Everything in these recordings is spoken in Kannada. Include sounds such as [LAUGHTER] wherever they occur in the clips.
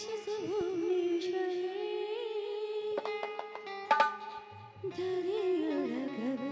Daddy, you're a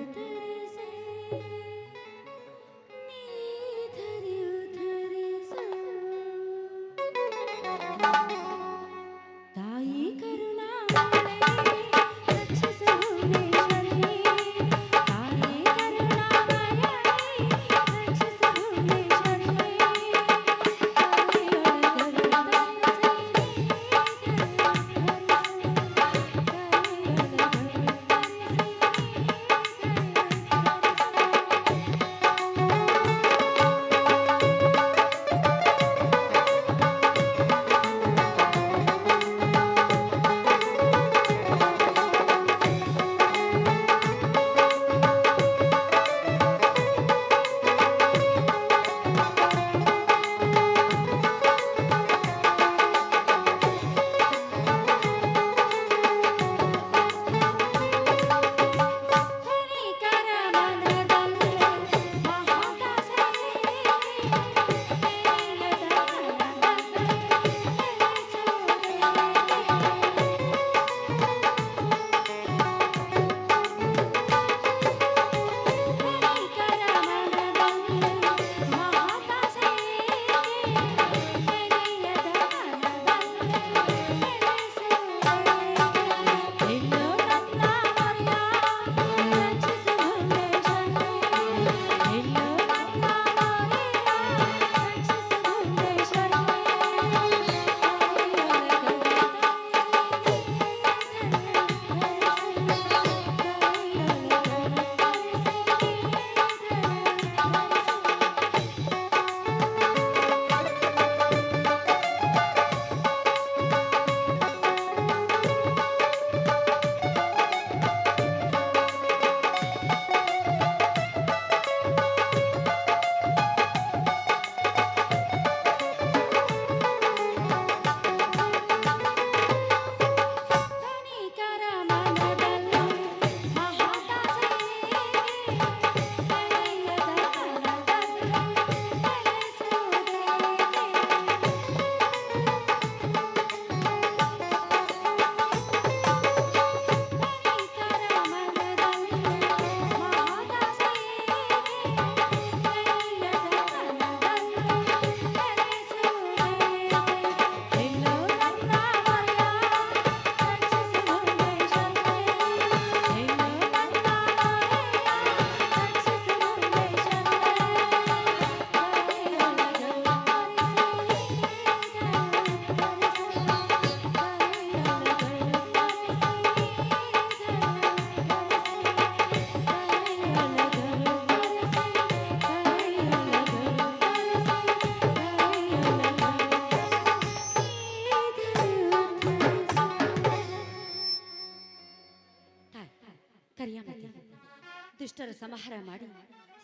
ದುಷ್ಟರ ಸಂಹಾರ ಮಾಡಿ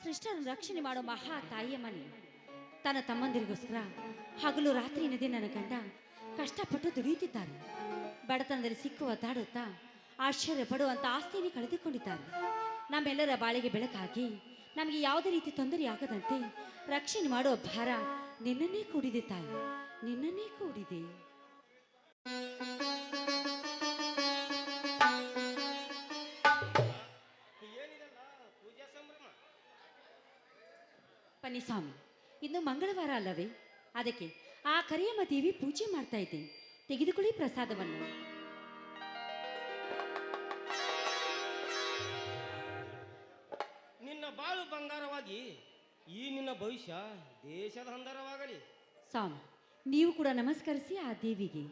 ಸೃಷ್ಟರನ್ನು ರಕ್ಷಣೆ ಮಾಡೋ ಮಹಾ ತಾಯಿಯ ಮನೆ. ತನ್ನ ತಮ್ಮಂದಿರಿಗೋಸ್ಕರ ಹಗಲು ರಾತ್ರಿ ನದಿ ನನ್ನ ಗಂಡ ಕಷ್ಟಪಟ್ಟು ದುಡಿಯುತ್ತಿದ್ದಾರೆ. ಬಡತನದಲ್ಲಿ ಸಿಕ್ಕುವ ತಾಡುತ್ತಾ ಆಶ್ಚರ್ಯ ಪಡುವಂತ ಆಸ್ತಿಯನ್ನು ಕಳೆದುಕೊಂಡಿದ್ದಾರೆ. ನಮ್ಮೆಲ್ಲರ ಬಾಳಿಗೆ ಬೆಳಕಾಗಿ ನಮಗೆ ಯಾವುದೇ ರೀತಿ ತೊಂದರೆ ಆಗದಂತೆ ರಕ್ಷಣೆ ಮಾಡುವ ಭಾರ ನಿನ್ನನ್ನೇ ಕೂಡಿದೆ ತಾಯಿ, ನಿನ್ನನ್ನೇ ಕೂಡಿದೆ. ಪನ್ನಿಸ್ವಾಮಿ ಇನ್ನು ಮಂಗಳವಾರ ಅಲ್ಲವೇ? ಅದಕ್ಕೆ ಆ ಕರಿಯಮ್ಮ ದೇವಿ ಪೂಜೆ ಮಾಡ್ತಾ ಇದ್ದೇನೆ ತೆಗೆದುಕೊಳ್ಳಿ ಪ್ರಸಾದವನ್ನು. ನಿನ್ನ ಬಾಳು ಬಂಗಾರವಾಗಿ ಈ ನಿನ್ನ ಭವಿಷ್ಯ ದೇಶದ ಹಂದರವಾಗಲಿ ಸ್ವಾಮಿ ನೀವು ಕೂಡ ನಮಸ್ಕರಿಸಿ ಆ ದೇವಿಗೆ.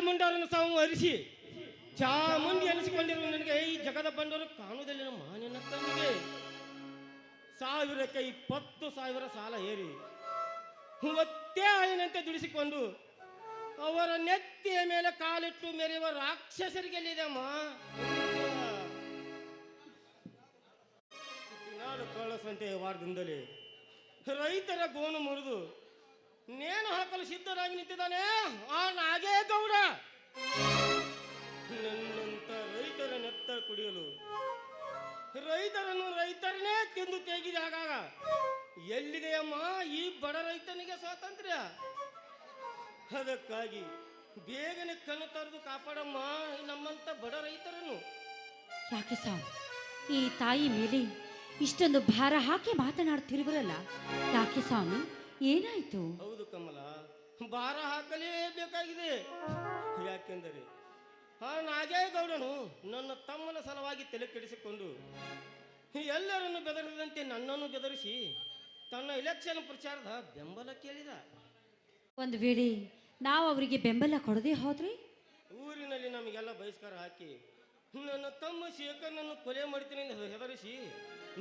ಚಂಡ ಸಾವು ಸಂಹರಿಸಿ ಚಾಮುಂಡಿ ಅನಿಸಿಕೊಂಡಿರುವ ನನಗೆ ಈ ಜಗದ ಬಂಡವರು ಕಾಣುವುದಿಲ್ಲ ಮಾನಿನ ತಂದಿಗೆ ಸಾವಿರಕ್ಕೆ ಇಪ್ಪತ್ತು ಸಾವಿರ ಸಾಲ ಏರಿ. ಒತ್ತೇ ಆಳಿನಂತೆ ದುಡಿಸಿಕೊಂಡು ಅವರ ನೆತ್ತಿಯ ಮೇಲೆ ಕಾಲಿಟ್ಟು ಮೆರೆಯುವ ರಾಕ್ಷಸರಿಗೆ ಎಲ್ಲಿದೆಮ್ಮ ದಿನಾಲು ಕಳ್ಳಸಂತೆ ವಾರದಿಂದಲೇ ರೈತರ ಗೋನು ಮುರಿದು ನೇಣು ಹಾಕಲು ಸಿದ್ಧರಾಗಿ ನಿಂತಿದ್ದಾನೆ? ಆ ನಾಗೇಗೌಡ ನನ್ನಂತ ರೈತರ ನೆತ್ತ ಕುಡಿಯಲು ರೈತರನ್ನು ರೈತರನ್ನೇ ತಿಂದು ತೇಗಿದೆ ಆಗಾಗ. ಎಲ್ಲಿದೆಯಮ್ಮ ಈ ಬಡ ರೈತನಿಗೆ ಸ್ವಾತಂತ್ರ್ಯ? ಅದಕ್ಕಾಗಿ ಬೇಗನೆ ಕಣ್ಣು ತರದು ಕಾಪಾಡಮ್ಮ ನಮ್ಮಂತ ಬಡ ರೈತರನ್ನು. ಯಾಕೆ ಸಾವು? ಈ ತಾಯಿ ಮೇಲೆ ಇಷ್ಟೊಂದು ಭಾರ ಹಾಕಿ ಮಾತನಾಡ್ತಿರುವರಲ್ಲ. ಯಾಕೆ ಸ್ವಾಮಿ? ಏನಾಯ್ತು? ಭಾರ ಹಾಕಲೇಬೇಕಾಗಿದೆ. ಯಾಕೆಂದರೆ ಆ ನಾಗೇಗೌಡನು ನನ್ನ ತಮ್ಮನ ಸಲವಾಗಿ ತಲೆ ಕೆಡಿಸಿಕೊಂಡು ಎಲ್ಲರನ್ನು ಬೆದರಿದಂತೆ ನನ್ನನ್ನು ಬೆದರಿಸಿ ತನ್ನ ಎಲೆಕ್ಷನ್ ಪ್ರಚಾರದ ಬೆಂಬಲ ಕೇಳಿದ. ಒಂದು ವೇಳೆ ನಾವು ಅವರಿಗೆ ಬೆಂಬಲ ಕೊಡದೆ ಹೋದ್ರಿ? ಊರಿನಲ್ಲಿ ನಮಗೆಲ್ಲ ಬಹಿಷ್ಕಾರ ಹಾಕಿ ನನ್ನ ತಮ್ಮ ಶೇಖರ್ನನ್ನು ಕೊಲೆ ಮಾಡ್ತೀನಿ ಎಂದು ಹೆದರಿಸಿ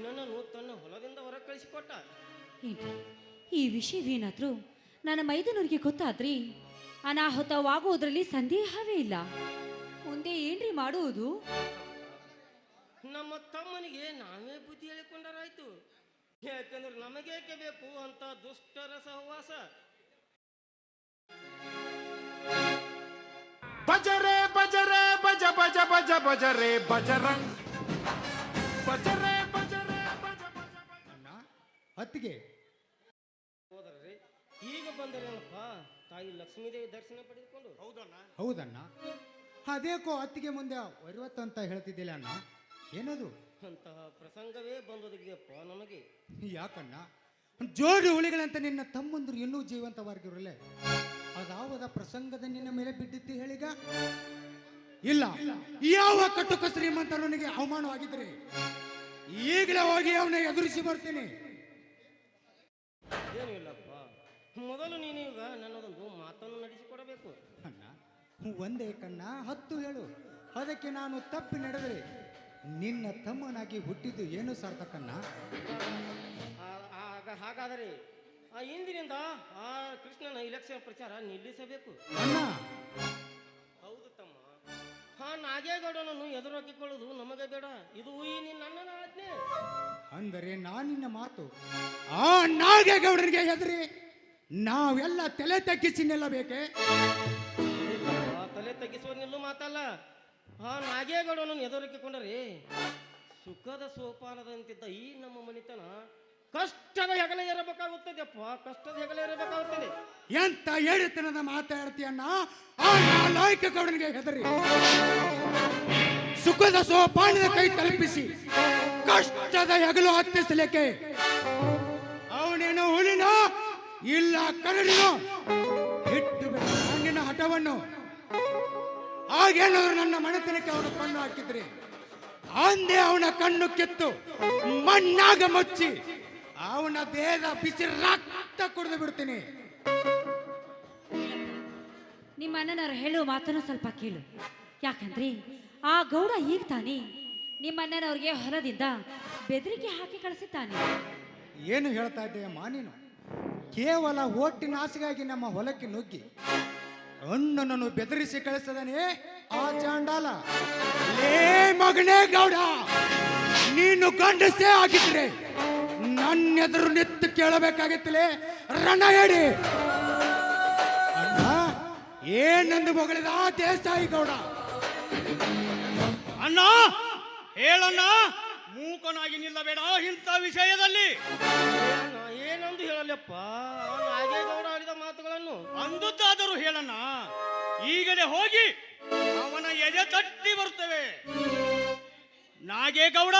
ನನ್ನನ್ನು ತನ್ನ ಹೊಲದಿಂದ ಹೊರ ಕಳಿಸಿಕೊಟ್ಟ ಈ ವಿಷಯವೇನಾದ್ರೂ ನನ್ನ ಮೈದನೂರಿಗೆ ಗೊತ್ತಾದ್ರಿ? ಅನಾಹುತವಾಗುವುದರಲ್ಲಿ ಸಂದೇಹವೇ ಇಲ್ಲ. ಮುಂದೆ ಏನ್ರಿ ಮಾಡುವುದು? ನಮ್ಮ ತಮ್ಮನಿಗೆ ನಾವೇ ಬುದ್ಧಿ ಹೇಳಿಕೊಂಡರಾಯ್ತು. ಯಾಕಂದ್ರೆ ನಮಗೇಕೆ ಬೇಕು ಅಂತ ದುಷ್ಟರ ಸಹವಾಸ? ಬಜರೆ ಬಜರೆ ಬಜ ಬಜ ಬಜ ಬಜರೆ ಬಜರ ಬಜರೆ ಬಜರೆ ಬಜ ಬಜ ಬಜ ಅತ್ತಿಗೆ ಈಗ ಬಂದರೇನಪ್ಪ ತಾಯಿ ಲಕ್ಷ್ಮೀದೇವಿ ದರ್ಶನ ಪಡೆದುಕೊಂಡು? ಹೌದಣ್ಣ. ಹೌದಣ್ಣ. ಅದೇಕೋ ಅತ್ತಿಗೆ ಮುಂದೆ ಒರಿವತ್ತು ಅಂತ ಹೇಳ್ತಿದ್ದಿಲ್ಲ ಅಣ್ಣ? ಏನದು? ಅಂತಹ ಪ್ರಸಂಗವೇ ಬಂದೊದಗಿದೆಯಪ್ಪ ನಮಗೆ ಯಾಕಣ್ಣ? ಜೋಡಿ ಹುಳಿಗಳಂತ ನಿನ್ನ ತಮ್ಮಂದ್ರು ಇನ್ನೂ ಜೀವಂತವಾಗಿರಲೆ ಅದಾವದ ಪ್ರಸಂಗದ ನಿನ್ನ ಮೇಲೆ ಬಿದ್ದಿತ್ತು ಹೇಳಿಗ? ಇಲ್ಲ. ಯಾವ ಕಟ್ಟುಕ ಶ್ರೀಮಂತನಿಗೆ ಅವಮಾನವಾಗಿದ್ರಿ? ಈಗಲೇ ಹೋಗಿ ಅವನ ಎದುರಿಸಿ ಬರ್ತೀನಿ. ಏನು ಇಲ್ಲಪ್ಪ ಮೊದಲು ನೀನೀಗ ನನ್ನದೊಂದು ಮಾತನ್ನು ನಡೆಸಿಕೊಡಬೇಕು. ಅಣ್ಣ ಒಂದೇ ಕಣ್ಣ ಹತ್ತು ಹೇಳು. ಅದಕ್ಕೆ ನಾನು ತಪ್ಪಿ ನಡೆದರೆ ನಿನ್ನ ತಮ್ಮನಾಗಿ ಹುಟ್ಟಿದ್ದು ಏನು ಸಾರ್ಥಕಣ್ಣ ಆಗ ಹಾಗಾದರೆ ಆ ಇಂದಿನಿಂದ ಆ ಕೃಷ್ಣನ ಇಲೆಕ್ಷನ್ ಪ್ರಚಾರ ನಿಲ್ಲಿಸಬೇಕು. ಅಣ್ಣ! ಹೌದು ತಮ್ಮ. ಆ ನಾಗೇಗೌಡನನ್ನು ಎದುರಾಕಿಕೊಳ್ಳುವುದು ನಮಗೆ ಬೇಡ. ಇದು ಈ ನಿನ್ನ ಅಣ್ಣನ ಆಜ್ಞೆ. ಅಂದರೆ ನಾನಿನ್ನ ಮಾತು ಆ ನಾಗೇಗೌಡರಿಗೆ ಹೆದರಿ ನಾವೆಲ್ಲ ತಲೆ ತಗ್ಗಿಸಿ ನಿಲ್ಲಬೇಕೆ? ಆ ತಲೆ ತಗ್ಗಿಸುವ ನಿಲ್ಲು ಮಾತಲ್ಲ. ಆ ನಾಗೇಗೌಡನನ್ನು ಎದುರಿಕೊಂಡ್ರಿ ಸುಖದ ಸೋಪಾನದಂತಿದ್ದ ಈ ನಮ್ಮ ಮನಿತನ ಕಷ್ಟದ ಹೆಗಲ ಇರಬೇಕಾಗುತ್ತದೆಪ್ಪ ಕಷ್ಟದ ಹೆಗಲ ಇರಬೇಕಾಗುತ್ತದೆ ಎಂತ ಹೇಳಿತನದ ಮಾತಾಡ್ತೀಯಣ್ಣ ಆ ನಾಯಕ ಗೌಡನಿಗೆ ಹೆದರಿ. ಸುಖದ ಸೋಪಾನದ ಕೈ ತಲುಪಿಸಿ ಕಷ್ಟದ ಹೆಗಲು ಹತ್ತಿಸಲಿಕ್ಕೆ ಇಲ್ಲ ಕರಡಿನೋ. ಹಿಟ್ಟು ಮಣ್ಣಿನ ಹಠವನ್ನು ಆಗೇನಾದ್ರು ನನ್ನ ಮನೆತನಕ್ಕೆ ಅವನ ಕಣ್ಣು ಹಾಕಿದ್ರಿ ಅಂದೇ ಅವನ ಕಣ್ಣು ಕಿತ್ತು ಮಣ್ಣಾಗ ಮುಚ್ಚಿ ಅವನ ದೇಹದ ಬಿಸಿ ರಕ್ತ ಕುಡಿದು ಬಿಡ್ತೀನಿ. ನಿಮ್ಮ ಅಣ್ಣನವ್ರು ಹೇಳುವ ಮಾತನ್ನು ಸ್ವಲ್ಪ ಕೇಳು. ಯಾಕಂದ್ರೆ? ಆ ಗೌಡ ಈಗ ತಾನೇ ನಿಮ್ಮ ಅಣ್ಣನವ್ರಿಗೆ ಹೊಲದಿಂದ ಬೆದರಿಕೆ ಹಾಕಿ ಕಳಿಸಿದ್ದಾನೆ. ಏನು ಹೇಳ್ತಾ ಇದ್ದೇ ನೀನು? ಕೇವಲ ಓಟಿನ ಆಸೆಗಾಗಿ ನಮ್ಮ ಹೊಲಕ್ಕೆ ನುಗ್ಗಿ. ಅಣ್ಣನನ್ನು ಬೆದರಿಸಿ ಕಳಿಸದನೇ ಆ ಚಾಂಡಾಲ. ಏ ಮಗನೇ ಗೌಡ, ನೀನು ಗಂಡಸೇ ಆಗಿದ್ರೆ ನನ್ನ ಎದುರು ನಿತ್ತು ಕೇಳಬೇಕಾಗಿತ್ತಲೇ? ರಣ ಹೇಳಿ. ಅಣ್ಣ, ಏನಂದು ಮಗಳಿದ ದೇಸಾಯಿ ಗೌಡ? ಅಣ್ಣ, ಹೇಳಣ್ಣ. ಮೂಕನಾಗಿ ನಿಲ್ಲಬೇಡ ಇಂಥ ವಿಷಯದಲ್ಲಿ. ಏನ ಏನಂದು ಹೇಳಲ್ಲಪ್ಪ? ನಾಗೇಗೌಡ ಆಡಿದ ಮಾತುಗಳನ್ನು. ಅಂದುದ್ದಾದರೂ ಹೇಳಣ್ಣ ಈಗಲೇ ಹೋಗಿ ಅವನ ಎದೆ ತಟ್ಟಿ ಬರ್ತೇವೆ ನಾಗೇಗೌಡ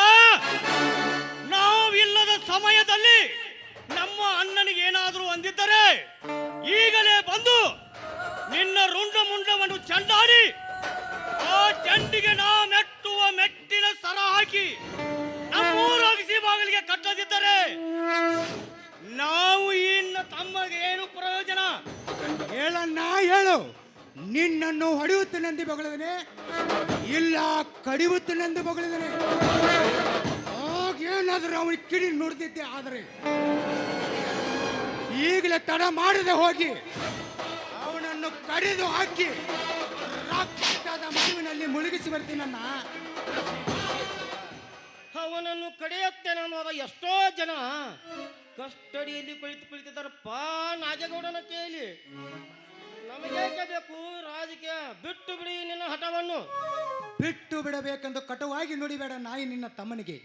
ನಾವಿಲ್ಲದ ಸಮಯದಲ್ಲಿ ನಮ್ಮ ಅಣ್ಣನಿಗೆ ಏನಾದರೂ ಅಂದಿದ್ದರೆ ಈಗಲೇ ಬಂದು ನಿನ್ನ ರುಂಡ ಮುಂಡವನ್ನು ಚಂಡಾಡಿ ಆ ಚಂಡಿಗೆ ನಾ ಸರ ಹಾಕಿ ನಮ್ಮೂರ ಅಗಸಿ ಬಾಗಿಲಿಗೆ ಕಟ್ಟದಿದ್ದರೆ ನಾವು ಇನ್ನ ತಮ್ಮಗೆ ಏನು ಪ್ರಯೋಜನ? ಹೇಳಣ್ಣ, ಹೇಳು. ನಿನ್ನನ್ನು ಹೊಡೆಯುತ್ತೇನೆಂದು ಬಗಳಿದನೆ ಇಲ್ಲ ಕಡಿಯುತ್ತೇನೆಂದು ಬಗಳಿದನೆ ಆಗೇನಾದರೂ ಅವನಿಗೆ ಕಿಡಿ ನುಡಿದಿದ್ದೆ ಆದರೆ ಈಗಲೇ ತಡ ಮಾಡದೆ ಹೋಗಿ ಅವನನ್ನು ಕಡಿದು ಹಾಕಿ ರಕ್ತದ ಮಗುವಿನಲ್ಲಿ ಮುಳುಗಿಸಿ ಬರ್ತೀನಣ್ಣ ಅವನನ್ನು ಕಡೆಯುತ್ತೇನೆ ಅನ್ನುವಾಗ ಎಷ್ಟೋ ಜನ ಕಸ್ಟಡಿಯಲ್ಲಿ ಕುಳಿತು ಕುಳಿತಿದ್ದಾರಪ್ಪ ನಾಗೇಗೌಡನ ಕೇಳಿ. ನಮಗೇಕೆ ಬೇಕು? ರಾಜಕೀಯ ಬಿಟ್ಟು ಬಿಡಿ ನಿನ್ನ ಹಠವನ್ನು. ಬಿಟ್ಟು ಬಿಡಬೇಕೆಂದು ಕಟುವಾಗಿ ನುಡಿಬೇಡ ನಾಯಿ ನಿನ್ನ ತಮ್ಮನಿಗೆ.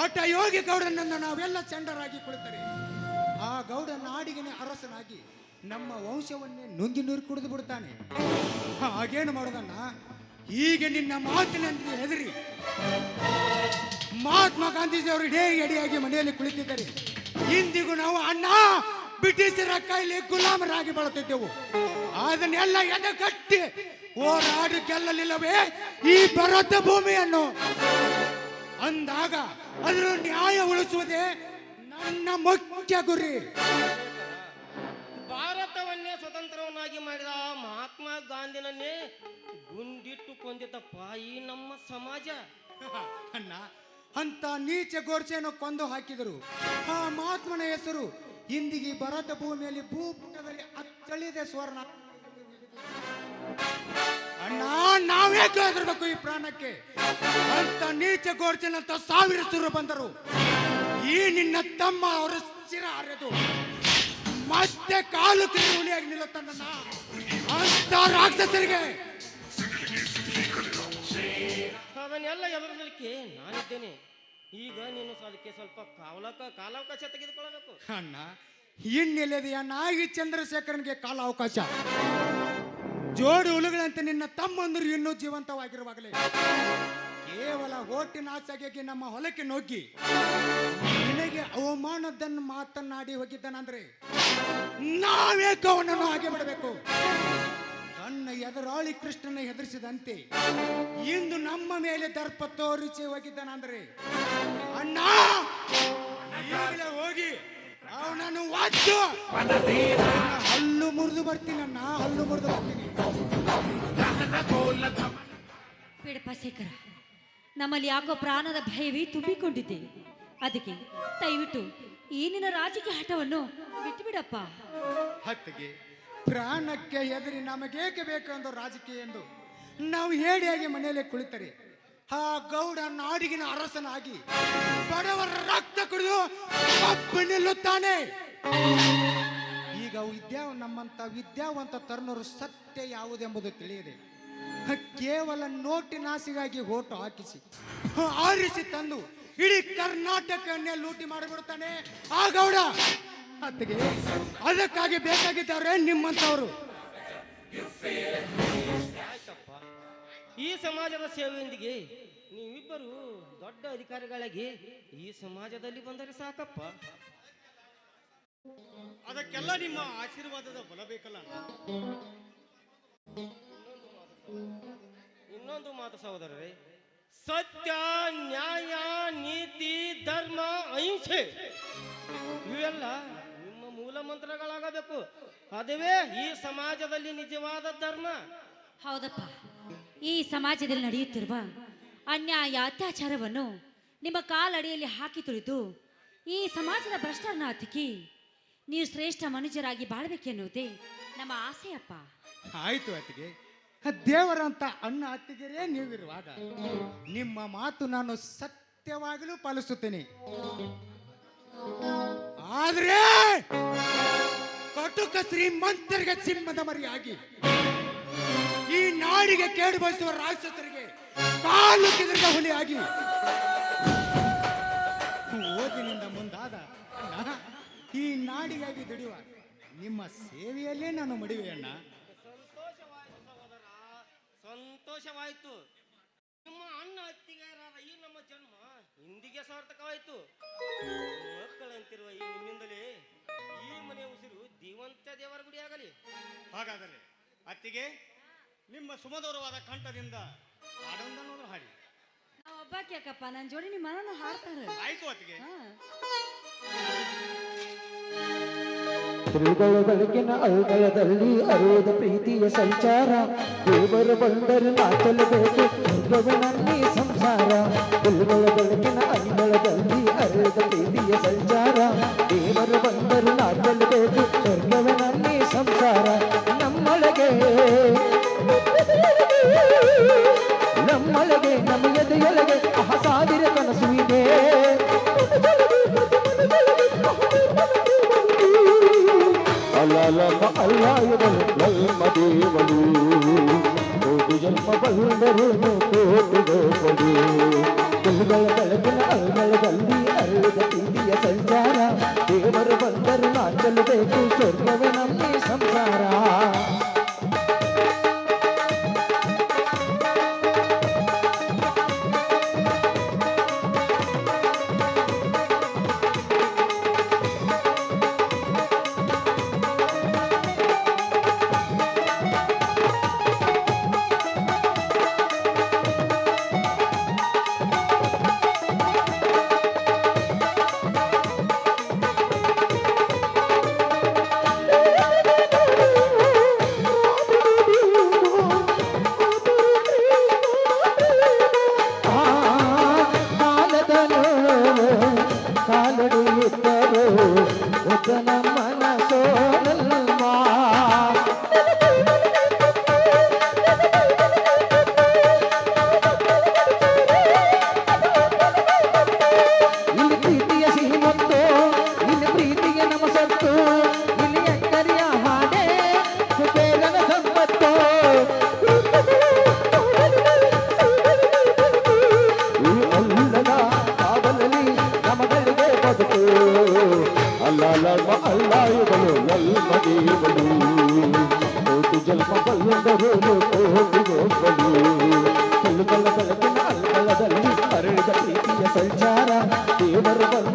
ಹಠ ಯೋಗಿ ಗೌಡನನ್ನು ನಾವೆಲ್ಲ ಚಂಡರಾಗಿ ಕುಳಿತರೆ. ಆ ಗೌಡ ನಾಡಿಗೆನೆ ಅರಸನಾಗಿ ನಮ್ಮ ವಂಶವನ್ನೇ ನುಂಗಿ ನೀರು ಕುಡಿದು ಬಿಡ್ತಾನೆ ಹಾಗೇನು ಮಾಡೋದನ್ನ? ಈಗ ನಿನ್ನ ಮಾತಿನಂತೆ ಹೆದರಿ ಮಹಾತ್ಮ ಗಾಂಧೀಜಿ ಅವರು ಇಡೇ ಎಡೆಯಾಗಿ ಮನೆಯಲ್ಲಿ ಕುಳಿತಿದ್ದಾರೆ ಇಂದಿಗೂ ನಾವು ಅಣ್ಣ, ಬ್ರಿಟಿಷರ ಕೈಲಿ ಗುಲಾಮರಾಗಿ ಬಳಲ್ತಿದ್ದೆವು ಅದನ್ನೆಲ್ಲ ಎದೆಗಟ್ಟಿ ಹೋರಾಡಿ ಗೆಲ್ಲಲಿಲ್ಲವೇ ಈ ಭರತ ಭೂಮಿಯನ್ನು. ಅಂದಾಗ ಅದರ ನ್ಯಾಯ ಉಳಿಸುವುದೇ ನನ್ನ ಮುಖ್ಯ ಗುರಿ. ಭಾರತವನ್ನೇ ಸ್ವತಂತ್ರವನ್ನಾಗಿ ಮಾಡಿದ ಗಾಂಧಿನನ್ನೇ ಗುಂಡಿಟ್ಟು ಕೊಂದಿದ್ದಪ್ಪ ಈ ನಮ್ಮ ಸಮಾಜ. [LAUGHS] ಅಣ್ಣ, ಅಂತ ನೀಚ ಗೋರ್ಚೆಯನ್ನು ಕೊಂದು ಹಾಕಿದರು. ಆ ಮಹಾತ್ಮನ ಹೆಸರು ಇಂದಿಗೆ ಭರತ ಭೂಮಿಯಲ್ಲಿ ಭೂಪುಟದಲ್ಲಿ ಅಚ್ಚಳಿದೆ ಸ್ವರ್ಣ. ಅಣ್ಣ ನಾವೇ ಕೇಳಿದಿರ್ಬೇಕು ಈ ಪ್ರಾಣಕ್ಕೆ? ಅಂತ ನೀಚ ಗೋರ್ಚೆನಂತ ಸಾವಿರ ಸುರು ಬಂದರು. ಈ ನಿನ್ನ ತಮ್ಮ ಅವರ ಸ್ಥಿರ ಹರಿದು ಮತ್ತೆ ಕಾಲು ಕೈ ಹುಲಿಯಾಗಿ ನಿಲ್ಲುತ್ತಾನನ್ನ ಅಂತ ರಾಕ್ಷಸರಿಗೆ. ಅದನ್ನೆಲ್ಲ ಎದುರಿಸಲಿಕ್ಕೆ ನಾನಿದ್ದೇನೆ. ಈಗ ನೀನು ಅದಕ್ಕೆ ಸ್ವಲ್ಪ ಕಾವಲಕ ಕಾಲಾವಕಾಶ ತೆಗೆದುಕೊಳ್ಳಬೇಕು. ಅಣ್ಣ ಇನ್ನೆಲ್ಲಿದೆಯ ನಾಗಿ ಚಂದ್ರಶೇಖರನಿಗೆ ಕಾಲಾವಕಾಶ. ಜೋಡಿ ಹುಳುಗಳಂತೆ ನಿನ್ನ ತಮ್ಮಂದರು ಇನ್ನೂ ಜೀವಂತವಾಗಿರುವಾಗಲೇ. ಕೇವಲ ಓಟಿನ ಆಸೆಗೆ ನಮ್ಮ ಹೊಲಕ್ಕೆ ನುಗ್ಗಿ. ನಿನಗೆ ಅವಮಾನದನ್ನು ಮಾತನಾಡಿ ಹೋಗಿದ್ದಾನಂದ್ರೆ ನಾವೇ ಅವನನ್ನು ಹಾಗೆ ಬಿಡಬೇಕು ತನ್ನ ಎದುರಾಳಿ ಕೃಷ್ಣನ ಹೆದರಿಸಿದಂತೆ ಇಂದು ನಮ್ಮ ಮೇಲೆ ದರ್ಪ ತೋರಿಸಿ ಹೋಗಿದ್ದಾನಂದ್ರೆ ಅಣ್ಣ ಹೋಗಿ ಅವನನ್ನು ಒದ್ದು ಹಲ್ಲು ಮುರಿದು ಬರ್ತೀನಿ ಅಣ್ಣ, ಹಲ್ಲು ಮುರಿದು ಬರ್ತೀನಿ. ಬೇಡಪ್ಪ ಶೇಖರ ನಮ್ಮಲ್ಲಿ ಯಾಕೋ ಪ್ರಾಣದ ಭಯವೇ ತುಂಬಿಕೊಂಡಿದೆ. ಅದಕ್ಕೆ ದಯವಿಟ್ಟು ಈ ರಾಜಕೀಯ ಹಠವನ್ನು ಬಿಟ್ಟು ಬಿಡಪ್ಪ ಹತ್ತಿಗೆ ಪ್ರಾಣಕ್ಕೆ ಎದುರಿ ನಮಗೇಕೆ ಬೇಕು ಎಂದು ರಾಜಕೀಯ ಎಂದು ನಾವು ಹೇಡಿಯಾಗಿ ಮನೆಯಲ್ಲೇ ಕುಳಿತರೆ. ಆ ಗೌಡ ನಾಡಿಗಿನ ಅರಸನಾಗಿ ಬಡವರ ರಕ್ತ ಕುಡಿದು ಕಪ್ಪು ನಿಲ್ಲುತ್ತಾನೆ. ಈಗ ವಿದ್ಯಾ ನಮ್ಮಂತ ವಿದ್ಯಾವಂತ ತರುಣರು ಸತ್ಯ ಯಾವುದೆಂಬುದು ತಿಳಿಯದೆ. ಕೇವಲ ನೋಟಿನಾಸಿಗಾಗಿ ಓಟು ಹಾಕಿಸಿ ಆರಿಸಿ ತಂದು ಇಡೀ ಕರ್ನಾಟಕನ್ನೇ ಲೂಟಿ ಮಾಡಿಬಿಡ್ತಾನೆ ಆ ಗೌಡ ಅತ್ತಿಗೆ ಅದಕ್ಕಾಗಿ ಬೇಕಾಗಿದ್ದಾರೆ ನಿಮ್ಮಂತವರು ಈ ಸಮಾಜದ ಸೇವೆಯೊಂದಿಗೆ ನೀವಿಬ್ಬರು ದೊಡ್ಡ ಅಧಿಕಾರಿಗಳಾಗಿ ಈ ಸಮಾಜದಲ್ಲಿ ಬಂದರೆ ಸಾಕಪ್ಪ. ಅದಕ್ಕೆಲ್ಲ ನಿಮ್ಮ ಆಶೀರ್ವಾದದ ಬಲ ಬೇಕಲ್ಲ? ಇನ್ನೊಂದು ಮಾತು ಸಹೋದರರೇ ಸತ್ಯ ನ್ಯಾಯ ನೀತಿ ಧರ್ಮ ಅಹಿಂಸೆ. ಇವೆಲ್ಲ ನಿಮ್ಮ ಮೂಲ ಮಂತ್ರಗಳಾಗಬೇಕು. ಅದುವೇ ಈ ಸಮಾಜದಲ್ಲಿ ನಿಜವಾದ ಧರ್ಮ. ಹೌದಪ್ಪ. ಈ ಸಮಾಜದಲ್ಲಿ ನಡೆಯುತ್ತಿರುವ ಅನ್ಯಾಯ ಅತ್ಯಾಚಾರವನ್ನು ನಿಮ್ಮ ಕಾಲಡಿಯಲ್ಲಿ ಹಾಕಿ ತುಳಿದು ಈ ಸಮಾಜದ ಭ್ರಷ್ಟರನ್ನ ಹತ್ತಿಕ್ಕಿ ನೀವು ಶ್ರೇಷ್ಠ ಮನುಷ್ಯರಾಗಿ ಬಾಳ್ಬೇಕೆನ್ನುವುದೇ ನಮ್ಮ ಆಸೆಯಪ್ಪ. ಆಯ್ತು ಅತ್ತಿಗೆ. ದೇವರಂತ ಅಣ್ಣ ಅತ್ತಿಗೆರೇ ನೀವಿರುವಾಗ ನಿಮ್ಮ ಮಾತು ನಾನು ಸತ್ಯವಾಗಲೂ ಪಾಲಿಸುತ್ತೇನೆ. ಆದ್ರೆ ಕಟುಕ ಶ್ರೀಮಂತರಿಗೆ ಸಿಂಹದ ಮರಿಯಾಗಿ ಈ ನಾಡಿಗೆ ಕೇಡು ಬಯಸುವ ರಾಕ್ಷಸರಿಗೆ ಕಾಲು ಹುಲಿಯಾಗಿ ಓದಿನಿಂದ ಮುಂದಾದ ಅಣ್ಣ, ಈ ನಾಡಿಗಾಗಿ ದುಡಿಯುವ ನಿಮ್ಮ ಸೇವೆಯಲ್ಲೇ ನಾನು ಮಡಿವೆ ಅಣ್ಣ. ಸಂತೋಷವಾಯಿತು ಸಹೋದರ ಸಂತೋಷವಾಯಿತು. ನಿಮ್ಮ ಅಣ್ಣ ಅತ್ತಿಗೆಯರಾದ ಈ ನಮ್ಮ ಜನ್ಮ ಇಂದಿಗೆ ಸಾರ್ಥಕವಾಯಿತು. ಮಕ್ಕಳಂತಿರುವ ಈ ನಿಮ್ಮಿಂದಲೇ ಈ ಮನೆ ಉಸಿರು ದೀವಂತ ದೇವರ ಗುಡಿ ಆಗಲಿ. ಹಾಗಾದರೆ ಅತ್ತಿಗೆ ನಿಮ್ಮ ಸುಮಧುರವಾದ ಕಂಠದಿಂದ ಹಾಡೊಂದನ್ನು ಹಾಡಿ. ನಾವು ಒಬ್ಬಾಕಿ ಅಕ್ಕಪ್ಪ ನನ್ನ ಜೋಡಿ ನಿಮ್ಮ ಮನನ ಹಾಡ್ತಾರೆ. ಆಯ್ತು ಅತ್ತಿಗೆ. ಹಾ. ತ್ರಿಗಳ ಬೆಳಕಿನ ಅವುಗಳದಲ್ಲಿ ಅರುವುದ ಪ್ರೀತಿಯ ಸಂಚಾರ. ದೇವರು ಬಂದರು ನಾಚಲಬೇಕು ದುರ್ಗವಿನಲ್ಲಿ ಸಂಸಾರ. ತ್ರಿಗಳ ಬೆಳಕಿನ ಅಂಗಳದಲ್ಲಿ ಅರುವುದ ಪ್ರೀತಿಯ ಸಂಚಾರ. ದೇವರು ಬಂದರು ನಾಚಲಬೇಕು ದುರ್ಗವಿನಲ್ಲಿ ಸಂಸಾರ. ನಮ್ಮೊಳಗೆ ನಮ್ಮೊಳಗೆ, ನಮ್ಮ ಎದೆಯೊಳಗೆ ಆ ಸಾವಿರ ಕನಸು ಇದೆ. அல்லாயுதல் நல்மதேவடி கோடி ஜன்ம பல்வரு கோடி கல்கள் கலகல அல்கள் கல்வி அருள் இந்திய சஞ்சார. தேவர் வந்தர் நாட்கள் தேக்கு சொர்க்கவனம் ಪ್ರೀತಿಯ ಸಂಚಾರ ದೇವರು ಬಂದರು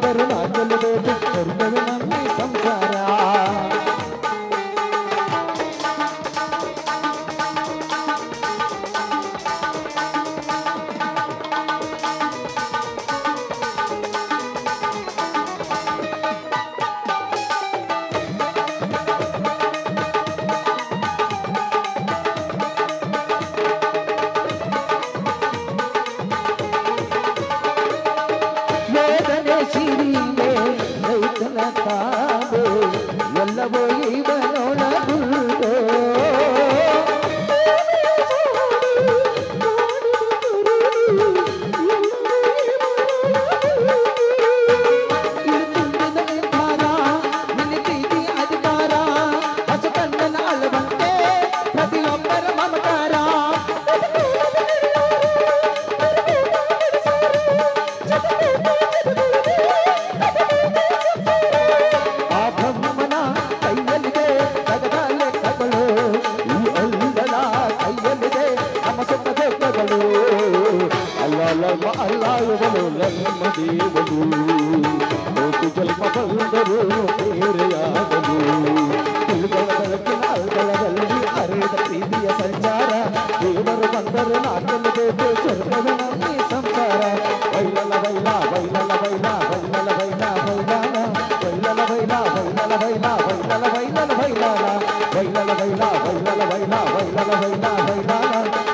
ಬೈಲ ಬೈಲ ಬೈಲ ಬೈಲ ಬೈಲ ಬೈಲ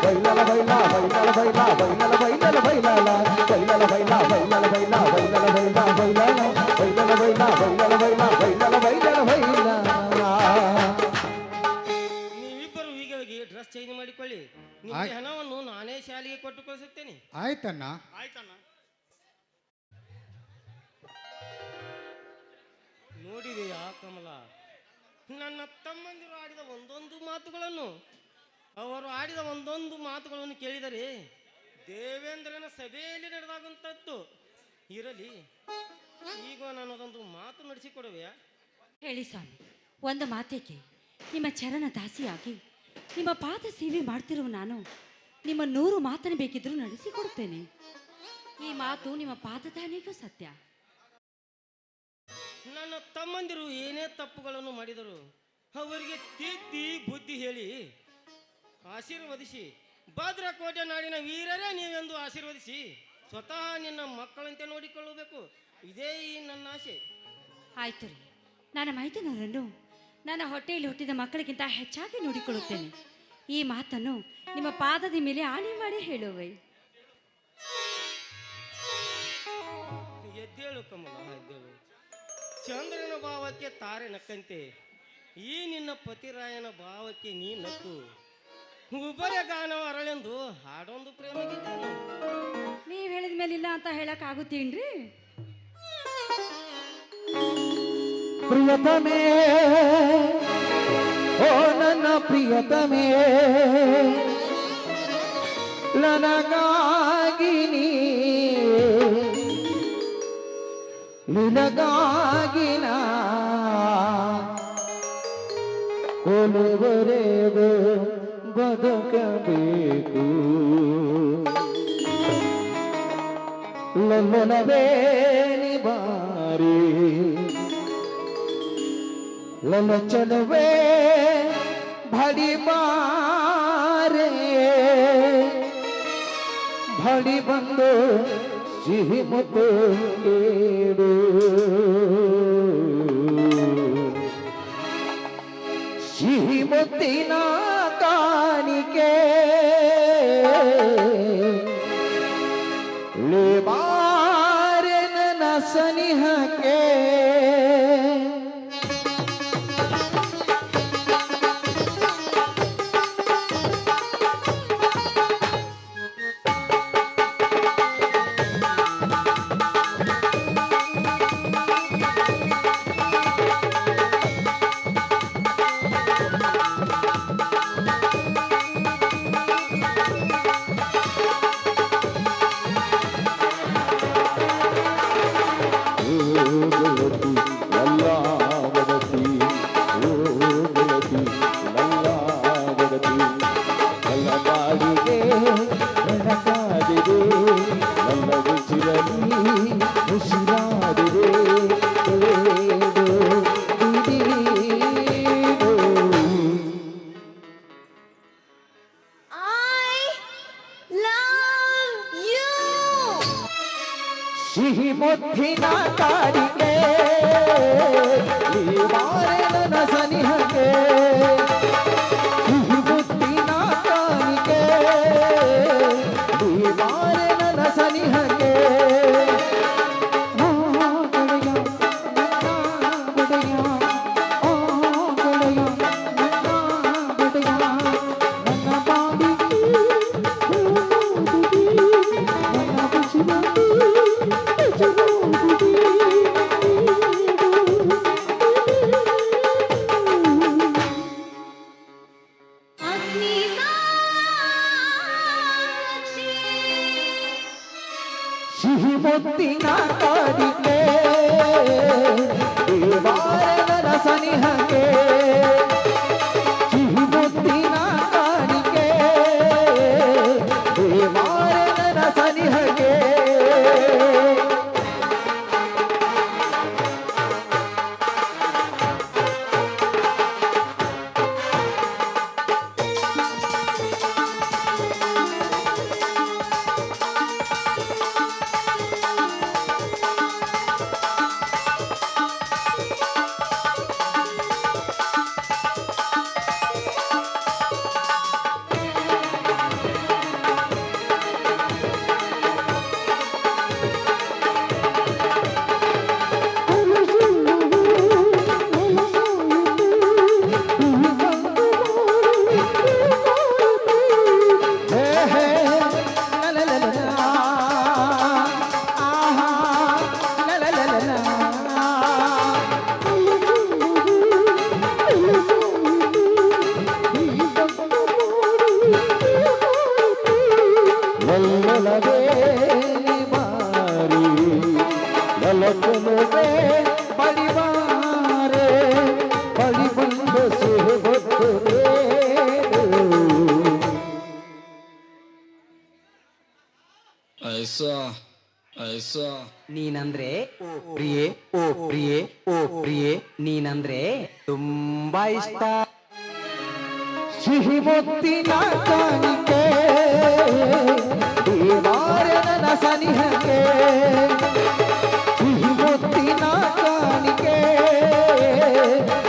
ಬೈಲಲ ಬೈಲ ಬೈಲಲ ಬೈಲ ಬೈಲಾನ ಬೈಲಲ ಬೈಲ ಬೈಲಲ ಬೈಲ ಬೈಲಲ ಬೈಲಲ ಬೈಲಾನ ನೀವಿಬ್ಬರು ಹೀಗೆ ಡ್ರೆಸ್ ಚೇಂಜ್ ಮಾಡಿಕೊಳ್ಳಿ ನಿಮ್ಮ. ಹಣವನ್ನು ನಾನೇ ಶಾಲೆಗೆ ಕೊಟ್ಟು ಕಳಿಸುತ್ತೇನೆ ಆಯ್ತಣ್ಣ ನನ್ನ ತಮ್ಮಂದಿರು ಆಡಿದ ಒಂದೊಂದು ಮಾತುಗಳನ್ನು, ಅವರು ಆಡಿದ ಒಂದೊಂದು ಮಾತುಗಳನ್ನು ಕೇಳಿದರೆ ದೇವೇಂದ್ರನ ಸಭೆಯಲ್ಲಿ ನಡೆದಾಗುವಂಥದ್ದು. ಇರಲಿ, ಈಗ ನನ್ನದೊಂದು ಮಾತು ನಡೆಸಿಕೊಡುವೆಯ? ಹೇಳಿ ಸ್ವಾಮಿ, ಒಂದು ಮಾತೇಕೆ, ನಿಮ್ಮ ಚರಣ ದಾಸಿಯಾಗಿ, ನಿಮ್ಮ ಪಾದ ಸೇವೆ ಮಾಡ್ತಿರುವ ನಾನು ನಿಮ್ಮ ನೂರು ಮಾತನ್ನು ಬೇಕಿದ್ರೂ ನಡೆಸಿಕೊಡ್ತೇನೆ ಈ ಮಾತು ನಿಮ್ಮ ಪಾದದಾನಿಗೂ ಸತ್ಯ. ನನ್ನ ತಮ್ಮಂದಿರು ಏನೇ ತಪ್ಪುಗಳನ್ನು ಮಾಡಿದರು ಅವರಿಗೆ ತಿದ್ದಿ ಬುದ್ಧಿ ಹೇಳಿ ಆಶೀರ್ವದಿಸಿ. ಭದ್ರಕೋಟೆ ನಾಡಿನ ವೀರರೇ ನೀವೆಂದು ಆಶೀರ್ವದಿಸಿ. ಸ್ವತಃ ನಿನ್ನ ಮಕ್ಕಳಂತೆ ನೋಡಿಕೊಳ್ಳಬೇಕು. ಇದೇ ಈ ನನ್ನ ಆಸೆ. ಆಯ್ತು ರೀ. ನನ್ನ ನನ್ನನ್ನು ನನ್ನ ಹೊಟ್ಟೆಯಲ್ಲಿ ಹುಟ್ಟಿದ ಮಕ್ಕಳಿಗಿಂತ ಹೆಚ್ಚಾಗಿ ನೋಡಿಕೊಳ್ಳುತ್ತೇನೆ. ಈ ಮಾತನ್ನು ನಿಮ್ಮ ಪಾದದ ಮೇಲೆ ಆಣೆ ಮಾಡಿ ಹೇಳುವೆ. ಎದ್ದೇಳು ಕಮಲ ಎದ್ದೇಳು. ಚಂದ್ರನ ಭಾವಕ್ಕೆ ತಾರೆ ನಕ್ಕಂತೆ. ಈ ನಿನ್ನ ಪತಿರಾಯನ ಭಾವಕ್ಕೆ ನೀ ನಕ್ಕು. ಉಭಯ ಗಾನ ಅರಳೆಂದು ಹಾಡೊಂದು ಪ್ರೇಮ ನೀವ್ ಹೇಳಿದ ಮೇಲೆ ಇಲ್ಲ ಅಂತ ಹೇಳಕ್ ಆಗುತ್ತೇನ್ರಿ ಪ್ರಿಯತಮೇ ಓ ನನ್ನ ಪ್ರಿಯತಮೇ ನನಗಾಗಿ ನೀ ನಿನಗಾಗಿ ನಾ ಕೊನೆವರೆಗೂ ಬದುಕಬೇಕು ಲಲ್ಲನವೇ ನಿಬಾರಿ ಲಲಚನವೇ ಭಡಿ ಮಾರೆ ಭಡಿ ಬಂದು ಸಿಹಿ ಮುತ್ತು ನೀಡು ಸಿಹಿ ಮುತ್ತಿನ ಕಾಣಿಕೆ ಲೇಬಾರೆ ನನ್ನ ಕಾದಿದೆ ನನ್ನ ಉಸಿರಲ್ಲಿ ಉಸಿರಾಡಿದೆ ऐसा ऐसा ನೀನಂದ್ರೆ ಓ ಪ್ರಿಯೆ ಓ ಪ್ರಿಯೆ ಓ ಪ್ರಿಯೆ ನೀನಂದ್ರೆ ತುಂಬಾ ಇಷ್ಟ ಸಿಹಿ ಮುತ್ತಿನ ಕಾಣಿಕೆ ದೇವಾರನ ಸನಿಹಕ್ಕೆ ಸಿಹಿ ಮುತ್ತಿನ ಕಾಣಿಕೆ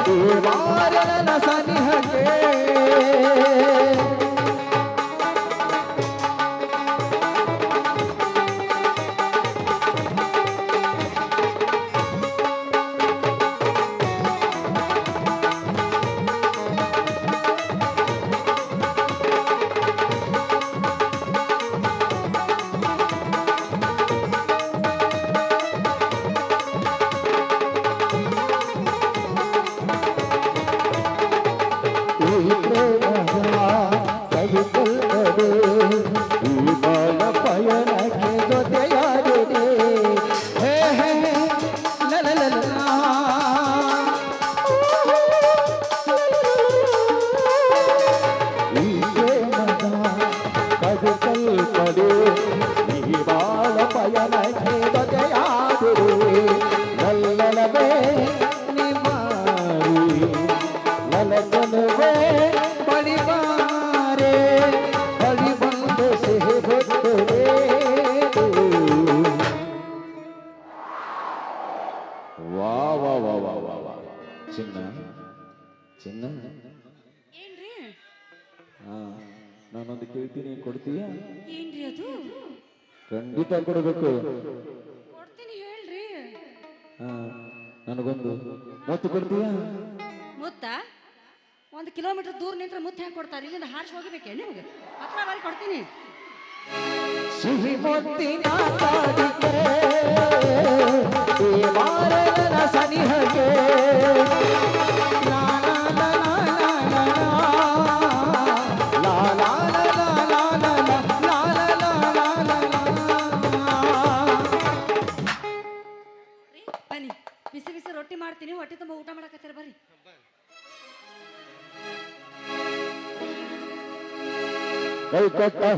ದೇವಾರನ ಸನಿಹಕ್ಕೆ ಚಿನ್ನ ಏನ್ರಿ? ಹಾ ನಾನೊಂದು ಕೇಳ್ತೀನಿ ಕೊಡ್ತೀಯ? ಏನ್ರಿ ಅದು? ಖಂಡಿತ ಕೊಡಬೇಕು. ಕೊಡ್ತೀನಿ ಹೇಳ್ರಿ. ಹಾ ನನಗೊಂದು ಮುತ್ತು ಕೊಡ್ತೀಯ? ಮುತ್ತ? ಒಂದು ಕಿಲೋಮೀಟರ್ ದೂರ ನಿಂತ್ರೆ ಮುತ್ತ ಹೆಂಗೆ ಕೊಡ್ತಾರೆ? ಇಲ್ಲಿಂದ ಹಾರ್ಸ್ ಹೋಗಬೇಕೆ ನಿಮಗೆ? ಹತ್ರ ಬಾರಿ ಕೊಡ್ತೀನಿ. ಸಿಹಿ ಮುತ್ತಿನ ಕಾಡಿಗೆ ಸನಿಹಗೆ এই কথা